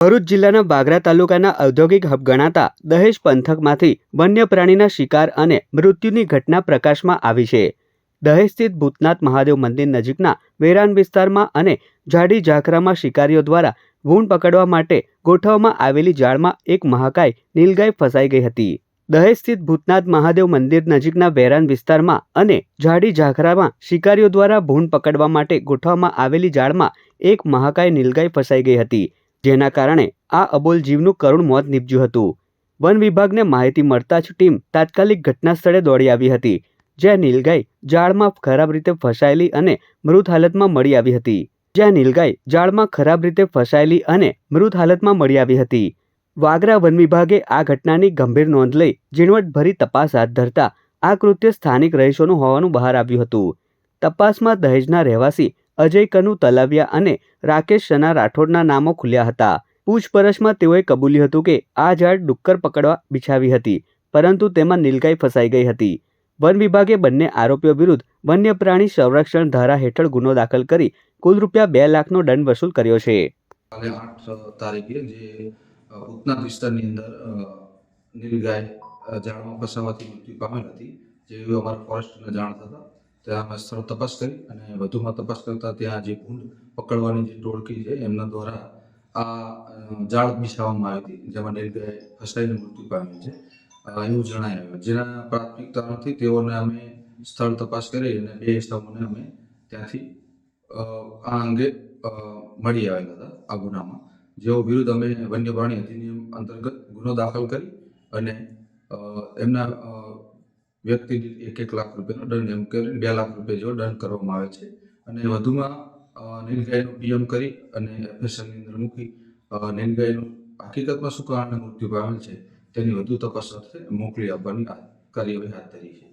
ભરૂચ જિલ્લાના બાગરા તાલુકાના ઔદ્યોગિક હબ ગણાતા દહેજ પંથકમાંથી વન્ય પ્રાણીના શિકાર અને મૃત્યુની ઘટના પ્રકાશમાં આવી છે. દહેજ સ્થિત ભૂતનાથ મહાદેવ મંદિર નજીકના વેરાન વિસ્તારમાં અને જાડી ઝાખરામાં શિકારીઓ દ્વારા ભૂણ પકડવા માટે ગોઠવવામાં આવેલી જાળમાં એક મહાકાય નીલગાય ફસાઈ ગઈ હતી. દહેજ સ્થિત ભૂતનાથ મહાદેવ મંદિર નજીકના વેરાન વિસ્તારમાં અને જાડી ઝાખરામાં શિકારીઓ દ્વારા ભૂણ પકડવા માટે ગોઠવવામાં આવેલી જાળમાં એક મહાકાય નીલગાય ફસાઈ ગઈ હતી. જેના કારણે આ અબોલ જીવનું કરુણ મોત નીપજ્યું હતું. વન વિભાગને માહિતી મળતા જ ટીમ તાત્કાલિક ઘટના સ્થળે દોડી આવી હતી, જ્યાં નીલગાય જાળમાં ખરાબ રીતે ફસાયેલી અને મૃત હાલતમાં મળી આવી હતી. જ્યાં નીલગાય જાળમાં ખરાબ રીતે ફસાયેલી અને મૃત હાલતમાં મળી આવી હતી. વાગરા વન વિભાગે આ ઘટનાની ગંભીર નોંધ લઈ ઝીણવટભરી તપાસ હાથ ધરતા આ કૃત્ય સ્થાનિક રહીશોનું હોવાનું બહાર આવ્યું હતું. તપાસમાં દહેજના રહેવાસી અજય કનુ તલાવિયા અને રાકેશ શના રાઠોડના નામો ખુલ્યા હતા. પૂછપરછમાં તેઓએ કબૂલ્યું હતું કે આ ઝાડ ડુક્કર પકડવા બિછાવી હતી પરંતુ તેમાં નીલગાય ફસાઈ ગઈ હતી. વન વિભાગે બંને આરોપીઓ વિરુદ્ધ વન્ય પ્રાણી સંરક્ષણ ધારા હેઠળ ગુનો દાખલ કરી કુલ રૂપિયા બે લાખનો દંડ વસૂલ કર્યો છે. આઠ તારીખે જે અ, વિસ્તારની અંદર નીલગાય ઝાડમાં ફસાવાથી મૃત્યુ પામેલ હતી જે અમારા ફોરેસ્ટને જાણ થતાં ત્યાં અમે સ્થળ તપાસ કરી અને વધુમાં તપાસ કરતાં ત્યાં જે ભૂંડ પકડવાની જે ટોળકી છે, એમના દ્વારા આ જાળ બિછાવવામાં આવી હતી, જેમાં નીલગાય ફસાઈને મૃત્યુ પામ્યું છે. એવું જણાય આવ્યું જેના પ્રાથમિક તારણથી તેઓને અમે સ્થળ તપાસ કરી અને બે ઇસમોને અમે ત્યાંથી આ અંગે મળી આવેલા હતા આ ગુનામાં. જેઓ વિરુદ્ધ અમે વન્ય પ્રાણી અધિનિયમ અંતર્ગત ગુનો દાખલ કરી અને એમના વ્યક્તિ એક એક લાખ રૂપિયાનો દંડ એમ કરી બે લાખ રૂપિયા જેવો દંડ કરવામાં આવે છે. અને વધુમાં નીલગાયનું પીએમ કરી અને એફએસએલની અંદર મૂકી નીલગાયનું હકીકતમાં શું કારણે મૃત્યુ પામેલ છે તેની વધુ તપાસ અર્થે મોકલી આપવાની કાર્યવાહી હાથ ધરી છે.